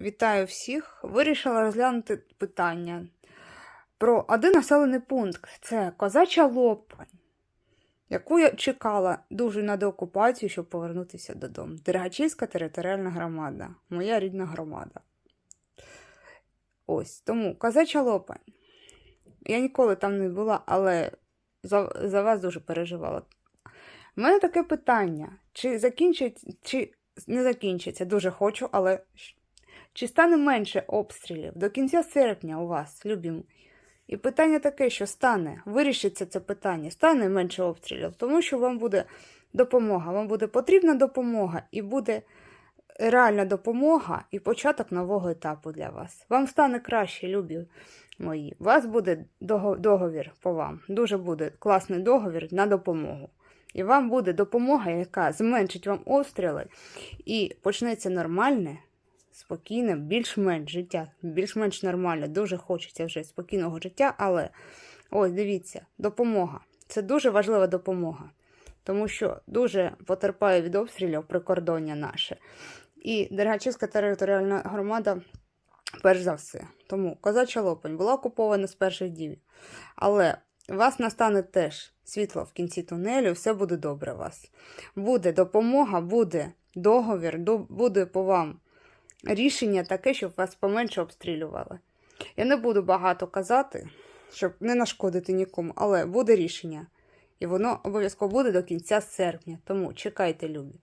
Вітаю всіх! Вирішила розглянути питання про один населений пункт. Це Козача Лопань, яку я чекала дуже на деокупацію, щоб повернутися додому. Дергачівська територіальна громада, моя рідна громада. Ось тому Козача Лопань. Я ніколи там не була, але за, за вас дуже переживала. У мене таке питання: чи закінчить, чи не закінчиться? Дуже хочу, але чи стане менше обстрілів до кінця серпня у вас, любі? І питання таке, що стане, вирішиться це питання, стане менше обстрілів, тому що вам буде допомога, вам буде потрібна допомога і буде реальна допомога і початок нового етапу для вас. Вам стане краще, любі мої. У вас буде договір по вам. Дуже буде класний договір на допомогу. І вам буде допомога, яка зменшить вам обстріли, і почнеться нормальне, спокійне, більш-менш життя, більш-менш нормальне. Дуже хочеться вже спокійного життя, але ось дивіться, допомога. Це дуже важлива допомога, тому що дуже потерпає від обстрілів прикордоння наше. І Дергачівська територіальна громада, перш за все. Тому Козача Лопань була окупована з перших днів. Але вас настане теж світло в кінці тунелю, все буде добре у вас. Буде допомога, буде договір, буде по вам рішення таке, щоб вас поменше обстрілювали. Я не буду багато казати, щоб не нашкодити нікому, але буде рішення. І воно обов'язково буде до кінця серпня. Тому чекайте, любі.